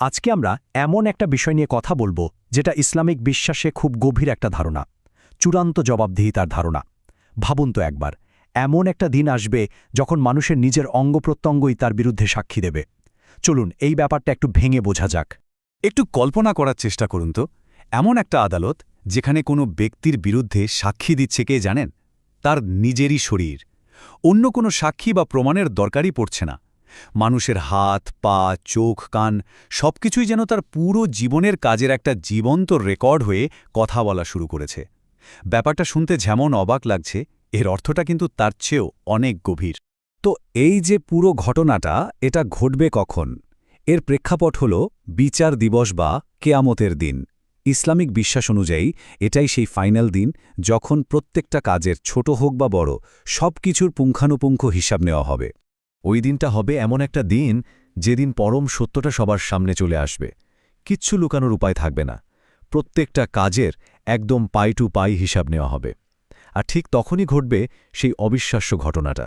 আজকে আমরা এমন একটা বিষয় নিয়ে কথা বলব, যেটা ইসলামিক বিশ্বাসে খুব গভীর একটা ধারণা, চূড়ান্ত জবাবদিহিতার ধারণা। ভাবুন তো একবার, এমন একটা দিন আসবে যখন মানুষের নিজের অঙ্গপ্রত্যঙ্গই তার বিরুদ্ধে সাক্ষী দেবে। চলুন, এই ব্যাপারটা একটু ভেঙে বোঝা যাক। একটু কল্পনা করার চেষ্টা করুন তো। এমন একটা আদালত, যেখানে কোনো ব্যক্তির বিরুদ্ধে সাক্ষী দিচ্ছে কে জানেন? তার নিজেরই শরীর। অন্য কোনো সাক্ষী বা প্রমাণের দরকারই পড়ছে না। মানুষের হাত, পা, চোখ, কান সবকিছুই যেন তার পুরো জীবনের কাজের একটা জীবন্ত রেকর্ড হয়ে কথা বলা শুরু করেছে। ব্যাপারটা শুনতে যেমন অবাক লাগছে, এর অর্থটা কিন্তু তার চেয়েও অনেক গভীর। তো এই যে পুরো ঘটনাটা, এটা ঘটবে কখন? এর প্রেক্ষাপট হল বিচার দিবস বা কেয়ামতের দিন। ইসলামিক বিশ্বাস অনুযায়ী, এটাই সেই ফাইনাল দিন যখন প্রত্যেকটা কাজের ছোট হোক বা বড় সব কিছুর পুঙ্খানুপুঙ্খ হিসাব নেওয়া হবে। ওই দিনটা হবে এমন একটা দিন যেদিন পরম সত্যটা সবার সামনে চলে আসবে। কিচ্ছু লুকানোর উপায় থাকবে না। প্রত্যেকটা কাজের একদম পাই টু পাই হিসাব নেওয়া হবে। আর ঠিক তখনই ঘটবে সেই অবিশ্বাস্য ঘটনাটা।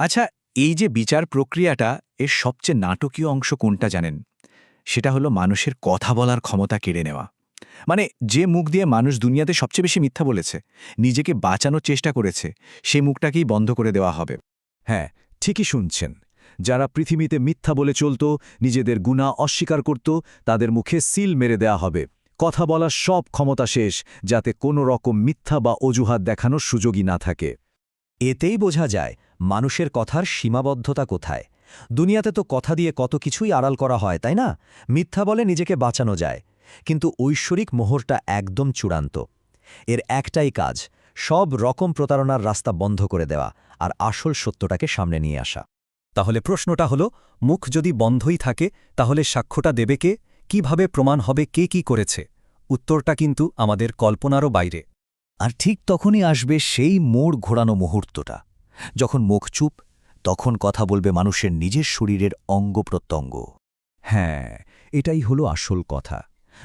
আচ্ছা এই যে বিচার প্রক্রিয়াটা এর সবচেয়ে নাটকীয় অংশ কোনটা জানেন? সেটা হলো মানুষের কথা বলার ক্ষমতা কেড়ে নেওয়া। মানে যে মুখ দিয়ে মানুষ দুনিয়াতে সবচেয়ে বেশি মিথ্যা বলেছে নিজেকে বাঁচানোর চেষ্টা করেছে সেই মুখটাকেই বন্ধ করে দেওয়া হবে। হ্যাঁ ঠিকই শুনছেন। যারা পৃথিবীতে মিথ্যা বলে চলত, নিজেদের গুণা অস্বীকার করত, তাদের মুখে সিল মেরে দেয়া হবে। কথা বলার সব ক্ষমতা শেষ, যাতে কোনো রকম মিথ্যা বা অজুহাত দেখানোর সুযোগই না থাকে। এতেই বোঝা যায়, মানুষের কথার সীমাবদ্ধতা কোথায়। দুনিয়াতে তো কথা দিয়ে কত কিছুই আড়াল করা হয়, তাই না? মিথ্যা বলে নিজেকে বাঁচানো যায়। কিন্তু ঐশ্বরিক মোহরটা একদম চূড়ান্ত। এর একটাই কাজ, সব রকম প্রতারণার রাস্তা বন্ধ করে দেওয়া, আর আসল সত্যটাকে সামনে নিয়ে আসা। তাহলে প্রশ্নটা হলো, মুখ যদি বন্ধই থাকে, তাহলে সাক্ষ্যটা দেবে কে? কীভাবে প্রমাণ হবে কে কি করেছে? উত্তরটা কিন্তু আমাদের কল্পনারও বাইরে। আর ঠিক তখনই আসবে সেই মোড় ঘোরানো মুহূর্তটা। যখন মুখ চুপ, তখন কথা বলবে মানুষের নিজের শরীরের অঙ্গ প্রত্যঙ্গ। হ্যাঁ এটাই হলো আসল কথা।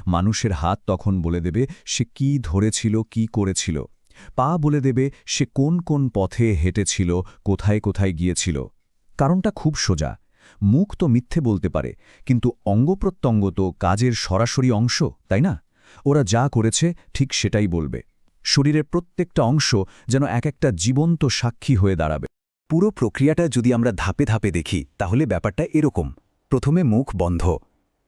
মানুষের হাত তখন বলে দেবে, সে কি ধরেছিল, কি করেছিল? পা বলে দেবে, সে কোন কোন পথে হেঁটেছিল, কোথায় কোথায় গিয়েছিল? কারণটা খুব সোজা। মুখ তো মিথ্যে বলতে পারে, কিন্তু অঙ্গপ্রত্যঙ্গ তো কাজের সরাসরি অংশ, তাই না? ওরা যা করেছে, ঠিক সেটাই বলবে। শরীরের প্রত্যেকটা অংশ যেন এক একটা জীবন্ত সাক্ষী হয়ে দাঁড়াবে। পুরো প্রক্রিয়াটা যদি আমরা ধাপে ধাপে দেখি, তাহলে ব্যাপারটা এরকম। প্রথমে মুখ বন্ধ,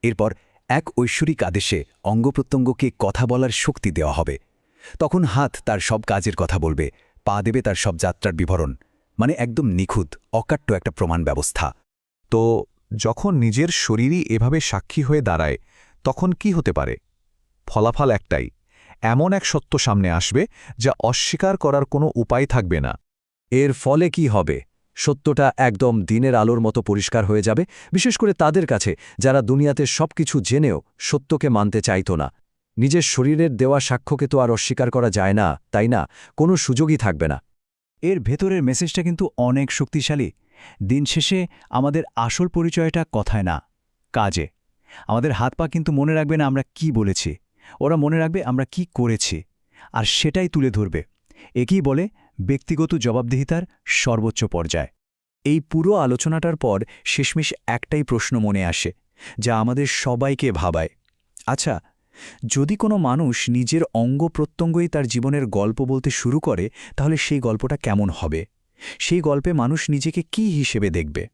এরপর এক ঐশ্বরিক আদেশে অঙ্গপ্রত্যঙ্গকে কথা বলার শক্তি দেওয়া হবে। তখন হাত তার সব কাজের কথা বলবে, পা দেবে তার সব যাত্রার বিবরণ। মানে একদম নিখুঁত, অকাট্য একটা প্রমাণ ব্যবস্থা। তো যখন নিজের শরীরই এভাবে সাক্ষী হয়ে দাঁড়ায়, তখন কি হতে পারে? ফলাফল একটাই, এমন এক সত্য সামনে আসবে যা অস্বীকার করার কোনো উপায় থাকবে না। এর ফলে কি হবে? সত্যটা একদম দিনের আলোর মতো পরিষ্কার হয়ে যাবে, বিশেষ করে তাদের কাছে, যারা দুনিয়াতে সবকিছু জেনেও সত্যকে মানতে চাইত না। নিজের শরীরের দেওয়া সাক্ষ্যকে তো আর অস্বীকার করা যায় না, তাই না? কোনো সুযোগই থাকবে না। এর ভেতরের মেসেজটা কিন্তু অনেক শক্তিশালী। দিন শেষে আমাদের আসল পরিচয়টা কথায় না, কাজে। আমাদের হাত পা কিন্তু মনে রাখবে না আমরা কি বলেছি, ওরা মনে রাখবে আমরা কি করেছি, আর সেটাই তুলে ধরবে। একেই বলে ব্যক্তিগত জবাবদিহিতার সর্বোচ্চ পর্যায়। এই পুরো আলোচনাটার পর শেষমেশ একটাই প্রশ্ন মনে আসে, যা আমাদের সবাইকে ভাবায়। আচ্ছা যদি কোনো মানুষ নিজের অঙ্গ প্রত্যঙ্গই তার জীবনের গল্প বলতে শুরু করে, তাহলে সেই গল্পটা কেমন হবে? সেই গল্পে মানুষ নিজেকে কি হিসেবে দেখবে?